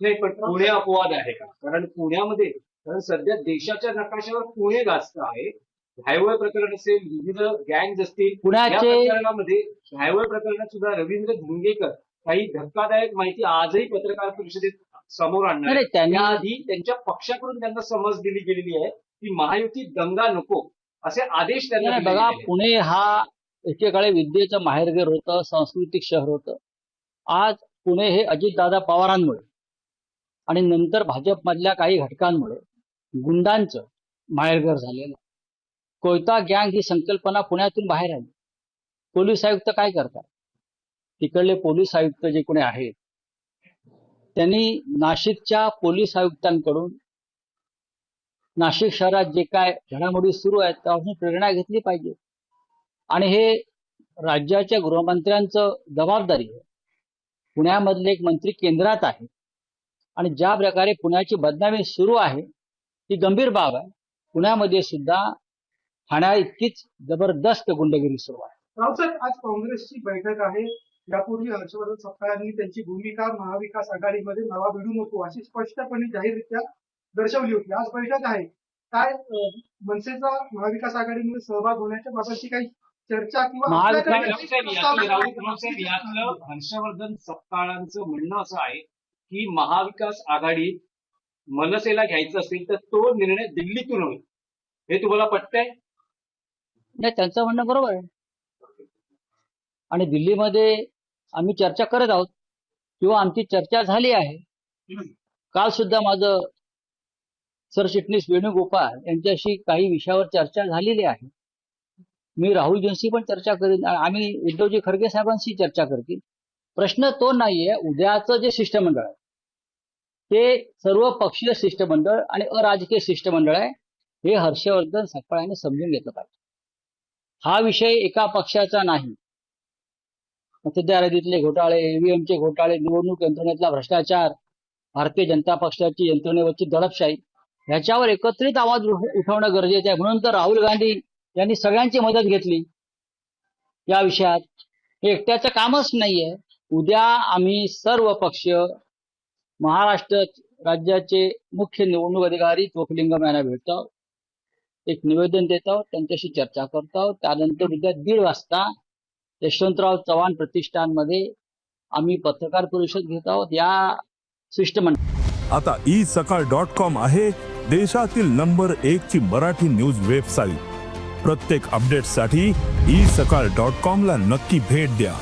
नाही पण पुणे अपवाद आहे का? कारण पुण्यामध्ये कारण सध्या देशाच्या नकाशावर पुणे गाजत आहे. हायवे प्रकरण असेल विविध गँग असतील. या पुण्याचे प्रकरणामध्ये हायवे प्रकरणात सुद्धा रवींद्र धुंगेकर काही धक्कादायक माहिती आजही पत्रकार परिषदेत समोर आणणार त्याआधी त्यांच्या पक्षाकडून त्यांना समज दिली गेलेली आहे की महायुती दंगा नको असे आदेश त्यांना बघा. पुणे हा एकेकाळी विद्येचं माहेरघर होतं सांस्कृतिक शहर होतं. आज पुणे हे अजितदादा पवारांमुळे आणि नंतर भाजपमधल्या काही घटकांमुळे गुंडांचं माहेरघर झालेलं कोयता गँग ही संकल्पना पुण्यातून बाहेर आली. पोलीस आयुक्त काय करतात? तिकडले पोलीस आयुक्त जे कोणी आहेत त्यांनी नाशिकच्या पोलीस आयुक्तांकडून नाशिक शहरात जे काय घडामोडी सुरू आहेत त्यापासून प्रेरणा घेतली पाहिजे. आणि हे राज्याच्या गृहमंत्र्यांचं जबाबदारी आहे. पुण्यामधले एक मंत्री केंद्रात आहे आणि ज्या प्रकारे पुण्याची बदनामी सुरू आहे ती गंभीर बाब आहे. पुण्यामध्ये सुद्धा ठाण्या इतकीच जबरदस्त गुंडगिरी सुरू आहे. रावसाहेब आज काँग्रेसची बैठक आहे. यापूर्वी हर्षवर्धन सपकाळांनी त्यांची भूमिका महाविकास आघाडीमध्ये नवा भिडू नको अशी स्पष्टपणे जाहीररित्या दर्शवली होती. आज बैठक आहे. काय मनसेचा महाविकास आघाडीमध्ये सहभाग होण्याच्या बाबतची काही चर्चा किंवा हर्षवर्धन सपकाळांचं म्हणणं असं आहे की महाविकास आघाडीत मनसेला घ्यायचं असेल तर तो निर्णय दिल्लीतून होईल. हे तुम्हाला पटतंय? नाही त्यांचं म्हणणं बरोबर आहे. आणि दिल्लीमध्ये आम्ही चर्चा करत आहोत किंवा आमची चर्चा झाली आहे. काल सुद्धा माझं सरचिटणीस वेणुगोपाल यांच्याशी काही विषयावर चर्चा झालेली आहे. मी राहुल जोशी पण चर्चा करीन. आम्ही उद्धवजी खडगे साहेबांशी चर्चा करतील. प्रश्न तो नाहीये. उद्याचं जे शिष्टमंडळ आहे ते सर्व पक्षीय शिष्टमंडळ आणि अराजकीय शिष्टमंडळ आहे हे हर्षवर्धन सकपाळ समजून घेतलं पाहिजे. हा विषय एका पक्षाचा नाही. सध्या रदीतले घोटाळे ईव्हीएमचे घोटाळे निवडणूक यंत्रणेतला भ्रष्टाचार भारतीय जनता पक्षाची यंत्रणेवरची दडपशाही ह्याच्यावर एकत्रित आवाज उठवणं गरजेचं आहे. म्हणून तर राहुल गांधी यांनी सगळ्यांची मदत घेतली या विषयात. हे एकट्याचं कामच नाहीये. उद्या आम्ही सर्व पक्ष महाराष्ट्र राज्याचे मुख्य निवडणूक अधिकारी चोखलिंगम यांना भेटतो. एक निवेदन देत आहोत त्यांच्याशी चर्चा करतो. आहोत त्यानंतर उद्या दीड वाजता यशवंतराव चव्हाण प्रतिष्ठानमध्ये आम्ही पत्रकार परिषद घेत आहोत. या शिष्टमंडळ आता ई सकाळ डॉट कॉम आहे देशातील नंबर एक ची मराठी न्यूज वेबसाईट. प्रत्येक अपडेटसाठी ई सकाळ डॉट कॉम ला नक्की भेट द्या.